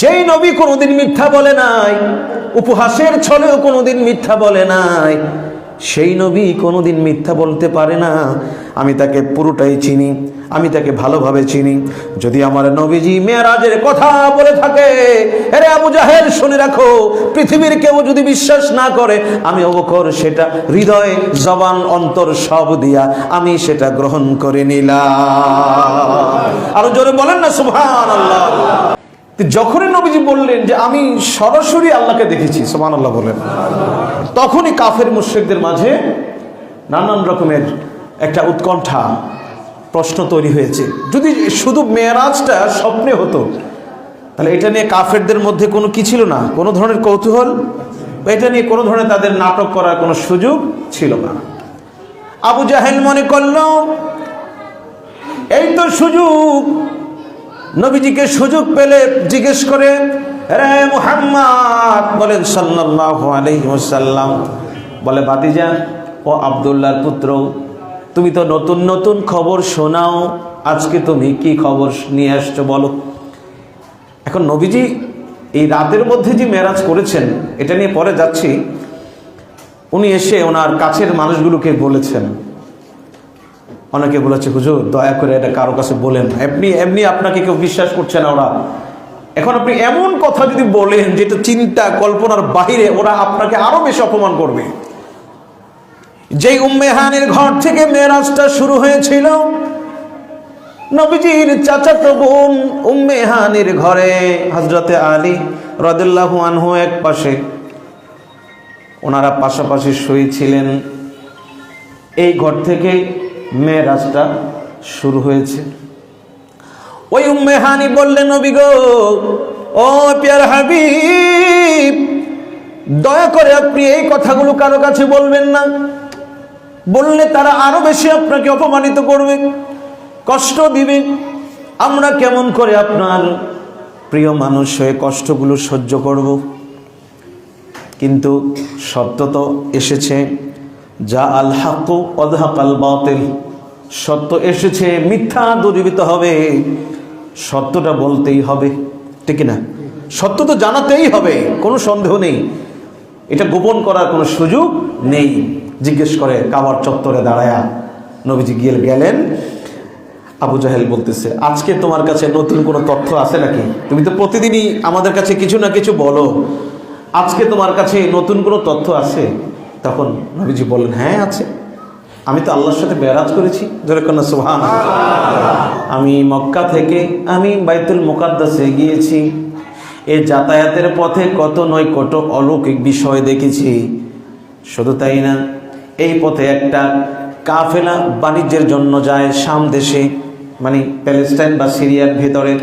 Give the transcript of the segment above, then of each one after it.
যেই নবী কোনোদিন মিথ্যা বলে নাই, উপহাসের ছলেও কোনোদিন মিথ্যা বলে নাই, সেই নবী কোনোদিন মিথ্যা বলতে পারে না। আমি তাকে পুরোটাই চিনি, আমি তাকে ভালোভাবে চিনি। যদি আমার নবীজি মেয়েরাজের কথা বলে থাকে আরে আবু জাহেল, শুনে রাখো, পৃথিবীর কেউ যদি বিশ্বাস না করে, আমি অবকর সেটা হৃদয় জবান অন্তর সব দিয়া, আমি সেটা গ্রহণ করে নিলাম। আরও জোরে বলেন না সুবহান আল্লাহ যখনই নবীজি বললেন যে আমি সরাসরি আল্লাহকে দেখেছি সুবহান আল্লাহ বলেন তখনই কাফের মুশ্রিকদের মাঝে নানান রকমের একটা উৎকণ্ঠা, প্রশ্ন তৈরি হয়েছে। যদি শুধু মেয়েরাজটা স্বপ্নে হতো, তাহলে এটা নিয়ে কাফেরদের মধ্যে কোনো কি ছিল না? কোনো ধরনের কৌতূহল? এটা নিয়ে কোনো ধরনের তাদের নাটক করার কোনো সুযোগ ছিল না। আবু জাহেল মনে করল, এই তো সুযোগ নবীজিকে সুযোগ পেলে জিজ্ঞেস করে রে মুহাম্মদ, বলেন, সাল্লাল্লাহু আলাইহি ওয়াসাল্লাম। বলে বাতিজা ও আব্দুল্লাহর পুত্র, তুমি তো নতুন নতুন খবর শোনাও, আজকে তুমি কি খবর নিয়ে আসছো বলো? এখন নবীজি এই রাতের মধ্যে যে মেরাজ করেছেন, এটা নিয়ে পরে যাচ্ছি। উনি এসে ওনার কাছের মানুষগুলোকে বলেছেন অনেকে বলেছে, হুজুর, দয়া করে এটা কারও কাছে বলেন। এমনি এমনি আপনাকে কেউ বিশ্বাস করছে না ওরা। এখন আপনি এমন কথা যদি বলেন যেটা চিন্তা, কল্পনার বাইরে ওরা আপনাকে আরও বেশি অপমান করবে। যেই উম্মেহানের ঘর থেকে মেরাজটা শুরু হয়েছিল, নবীজির চাচাতো বোন উম্মেহানের ঘরে হজরতে আলী রদুল্লাহু আনহু এক পাশে। ওনারা পাশাপাশি শুয়েছিলেন এই ঘর থেকে মেয়েরাজটা শুরু হয়েছে। ওই উম্মেহানি বললেন, নবী গো, ও পিয়ার হাবিব, দয়া করে আপনি এই কথাগুলো কারও কাছে বলবেন না। বললে তারা আরও বেশি আপনাকে অপমানিত করবে, কষ্ট দিবে। আমরা কেমন করে আপনার প্রিয় মানুষ হয়ে কষ্টগুলো সহ্য করব? কিন্তু সত্য তো এসেছে। যা আল হাকু অদহাক আল বাতিল। সত্য এসেছে, মিথ্যা দূরীভূত হবে। সত্যটা বলতেই হবে, ঠিক না সত্য তো জানাতেই হবে, কোনো সন্দেহ নেই। এটা গোপন করার কোনো সুযোগ নেই। জিজ্ঞেস করে, কাবার চত্বরে দাঁড়ায়া। নবীজি গিয়ে গেলেন। আবু জাহেল বলতেছে, আজকে তোমার কাছে নতুন কোনো তথ্য আছে নাকি? তুমি তো প্রতিদিনই আমাদের কাছে কিছু না কিছু বলো। আজকে তোমার কাছে নতুন কোনো তথ্য আছে? তখন নবীজি বললেন হ্যাঁ আছে। আমি তো আল্লাহর সাথে বেরাজ করেছি। যেরকম সুহান আমি মক্কা থেকে, আমি বাইতুল মোকাদ্দাসে গিয়েছি। এ যাতায়াতের পথে কত নয় কত অলৌকিক বিষয় দেখেছি। শুধু তাই না, এই পথে একটা কাফেলা বাণিজ্যের জন্য যায় শাম দেশে মানে প্যালেস্টাইন বা সিরিয়ার ভেতরে।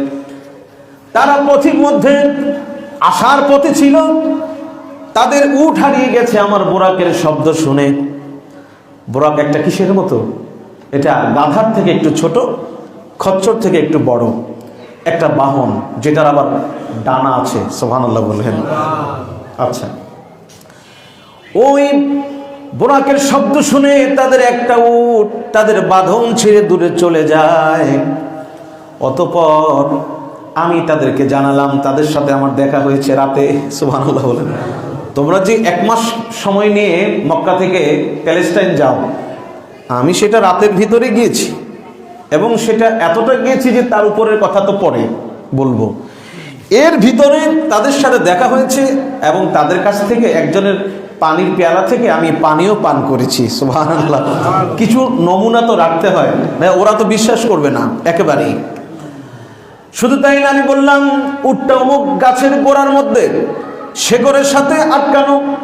তারা পথির মধ্যে আসার পথে ছিল। তাদের উঠ হারিয়ে গেছে আমার বোরাকের শব্দ শুনে। বোরাক একটা কিসের মতো? এটা গাধার থেকে একটু ছোট, খচ্চর থেকে একটু বড়। একটা বাহন, যেটার আবার ডানা আছে সোহান আল্লাহ বললেন। আচ্ছা। ওই বোরাকের শব্দ শুনে তাদের একটা উট, তাদের বাঁধন ছেড়ে দূরে চলে যায়। অতপর আমি তাদেরকে জানালাম, তাদের সাথে আমার দেখা হয়েছে রাতে, সুবহানাল্লাহ বলেন তোমরা যে এক মাস সময় নিয়ে মক্কা থেকে প্যালেস্টাইন যাও, আমি সেটা রাতের ভিতরে গিয়েছি। এবং সেটা এতটা গিয়েছি যে তার উপরের কথা তো পরে বলব। এর ভিতরে তাদের সাথে দেখা হয়েছে এবং তাদের কাছ থেকে একজনের পানির পেয়ালা থেকে আমি পানিও পান করেছি কিছু নমুনা তো রাখতে হয় ওরা তো বিশ্বাস করবে না, একেবারেই। শুধু তাই না, আমি বললাম, উটটা অমুক গাছের গোড়ার মধ্যে শেকড়ের সাথে আটকানো।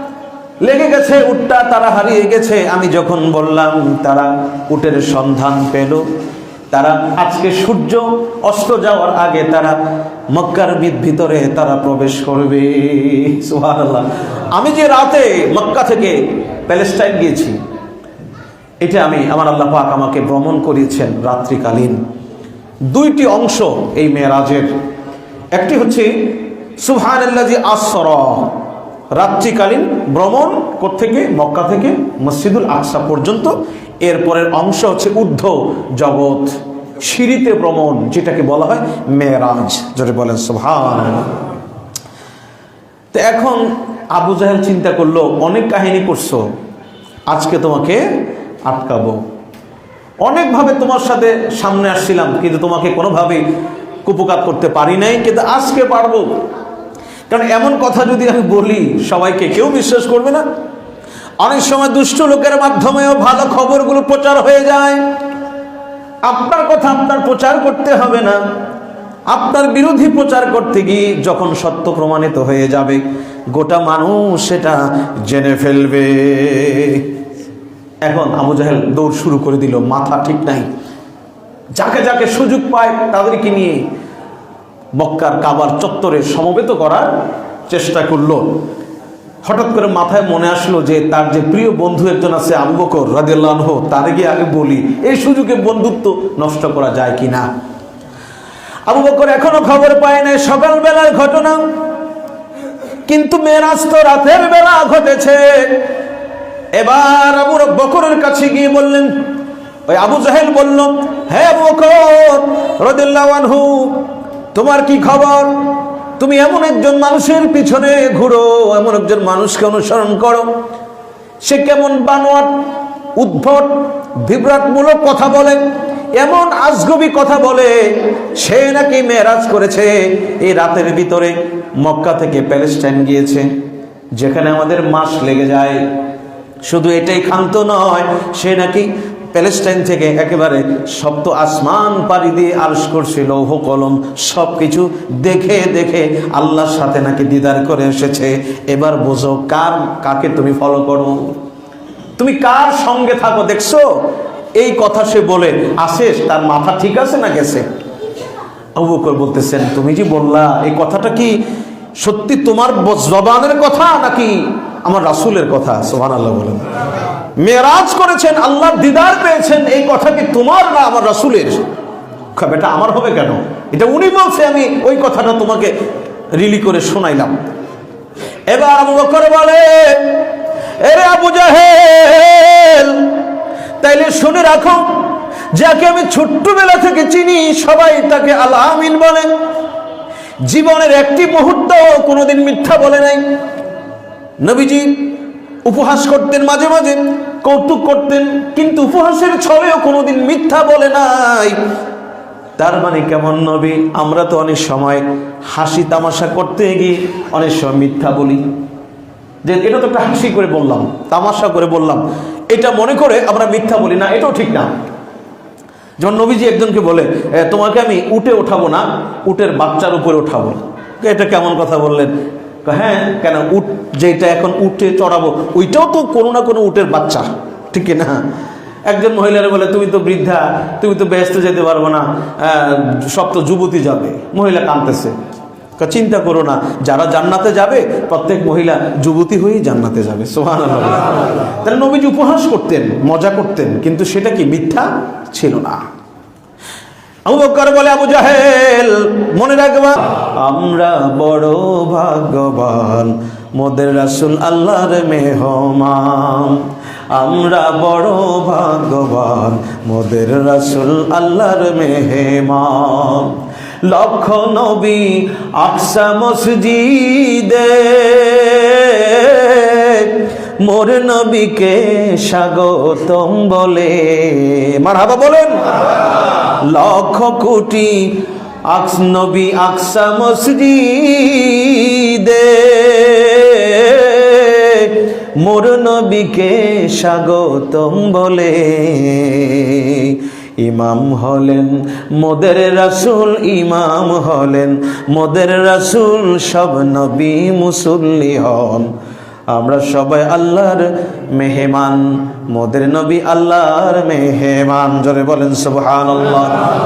লেগে গেছে উটটা, তারা হারিয়ে গেছে। আমি যখন বললাম, তারা উটের সন্ধান পেল। তারা, আজকে সূর্য অস্ত যাওয়ার আগে তারা মক্কার ভিত- ভিতরে তারা প্রবেশ করবে। আমি যে রাতে মক্কা থেকে প্যালেস্টাইন গিয়েছি, এটা আমি, আমার আল্লাহ পাক আমাকে ভ্রমণ করিয়েছেন রাত্রিকালীন। দুইটি অংশ এই মেয়েরাজের। একটি হচ্ছে সুবহানাল্লাজি আসর। রাত্রিকালীন ভ্রমণ থেকে মক্কা থেকে মসজিদুল আকসা পর্যন্ত। এরপরের অংশ হচ্ছে ঊর্ধ্ব জগৎ। সিঁড়িতে ভ্রমণ, যেটাকে বলা হয় মেরাজ যেটা বলেন সোভান তো এখন আবু জাহেল চিন্তা করল, অনেক কাহিনী করছ আজকে তোমাকে আটকাবো। অনেকভাবে তোমার সাথে সামনে আসছিলাম, কিন্তু তোমাকে কোনোভাবেই কুপকাত করতে পারি নাই, কিন্তু আজকে পারব। কারণ এমন কথা যদি আমি বলি, সবাইকে কেউ বিশ্বাস করবে না। অনেক সময় দুষ্ট লোকের মাধ্যমেও ভালো খবরগুলো প্রচার হয়ে যায়। আপনার কথা আপনার প্রচার করতে হবে না। আপনার বিরোধী প্রচার করতে গিয়ে যখন সত্য প্রমাণিত হয়ে যাবে, গোটা মানুষ সেটা জেনে ফেলবে। এখন আবু জাহেল দৌড় শুরু করে দিল, মাথা ঠিক নাই। যাকে যাকে সুযোগ পায় তাদেরকে নিয়ে মক্কার কাবার চত্বরে সমবেত করার চেষ্টা করল। হঠাৎ করে মাথায় মনে আসলো যে তার যে প্রিয় বন্ধু একজন আছে আবু বকর রাদিয়াল্লাহু আনহু, তারে গিয়ে আগে বলি, এই সুযোগে বন্ধুত্ব নষ্ট করা যায় কিনা? আবু বকর এখনও খবর পায় নাই, সকালবেলার ঘটনা। কিন্তু মেরাজ তো রাতের বেলা ঘটেছে। এবার আবু বকরের কাছে গিয়ে বললেন, ওই আবু জাহেল বলল হ্যাঁ আবু বকর রাদিয়াল্লাহু আনহু তোমার কি খবর? তুমি এমন একজন মানুষের পিছনে ঘুরো, এমন একজন মানুষকে অনুসরণ করো। সে কেমন বানোয়াট, উদ্ভট বিভ্রাটমূলক কথা বলে, এমন আজগবি কথা বলে, সে নাকি মেরাজ করেছে, এই রাতের ভিতরে মক্কা থেকে প্যালেস্টাইন গিয়েছে, যেখানে আমাদের মাস লেগে যায়। শুধু এটাই ক্ষান্ত নয়, সে নাকি প্যালেস্টাইন থেকে একেবারে সপ্ত আসমান পাড়ি দিয়ে আরশ করছে লৌহ কলম সব কিছু দেখে দেখে আল্লাহর সাথে নাকি দিদার করে এসেছে। এবার বোঝো কার, কাকে তুমি ফলো করো? তুমি কার সঙ্গে থাকো দেখছ? এই কথা সে বলে আসেস তার মাথা ঠিক আছে না গেছে? আবু বকর বলতেছেন, তুমি যে বললা, এই কথাটা কি সত্যি তোমার জবানের কথা নাকি আমার রাসূলের কথা সোহান আল্লাহ বলেন। মেরাজ করেছেন আল্লাহ দিদার পেয়েছেন, এই কথা কি তোমার না আমার রাসুলের? বেটা, আমার হবে কেন? এটা উনি বলছে, আমি ওই কথাটা তোমাকে রিলি করে শোনাইলাম। এবার আবু বকর বলে, এরে আবু জাহেল, তাইলে শুনে রাখো, যাকে আমি ছোট্টবেলা থেকে চিনি, সবাই তাকে আল আমিন বলে। জীবনের একটি মুহূর্ত কোনোদিন মিথ্যা বলে নাই। নবীজি উপহাস করতেন মাঝে মাঝে, কৌতুক করতেন, কিন্তু উপহাসের ছলেও কোনোদিন মিথ্যা বলে নাই। তার মানে কেমন নবী? আমরা তো অনেক সময় হাসি তামাশা করতে গিয়ে অনেক সময় মিথ্যা বলি। যে এটা তো একটা হাসি করে বললাম, তামাশা করে বললাম। এটা মনে করে আমরা মিথ্যা বলি না, এটাও ঠিক না। যখন নবীজি একজনকে বলে তোমাকে আমি উঠে ওঠাবো না, উটের বাচ্চার উপরে ওঠাবো। এটা কেমন কথা বললেন? হ্যাঁ কেন উট যেটা এখন উঠে চড়াবো, ওইটাও তো কোনো না কোনো উটের বাচ্চা, ঠিক না? একজন মহিলারা বলে, তুমি তো বৃদ্ধা, তুমি তো ব্যস্ত যেতে পারব না সব তো যুবতী যাবে। মহিলা কাঁদতেছে। চিন্তা করো না, যারা জান্নাতে যাবে, প্রত্যেক মহিলা যুবতী হয়েই জান্নাতে যাবে। সোহান তাহলে নবীজি উপহাস করতেন, মজা করতেন, কিন্তু সেটা কি মিথ্যা? ছিল না। আবু বকর বলে, আবু জাহেল, মনে রাখবা, আমরা বড় ভাগ্যবান, মোদের রাসুল আল্লাহর মেহমান। আমরা বড় ভাগ্যবান, মোদের রাসুল আল্লাহর মেহমান। লক্ষ নবী আকসা মসজিদে মোর নবীকে স্বাগতম বলে। মারহাবা বলেন। লক্ষ কোটি আকস নবী আকসা মসজিদে মোর নবীকে স্বাগতম বলে। ইমাম হলেন মোদের রাসূল, ইমাম হলেন মোদের রাসূল, সব নবী মুসল্লি হন। আমরা সবাই আল্লাহর মেহমান। মোদের নবী আল্লাহর মেহমান। জোরে বলেন সুবহানাল্লাহ।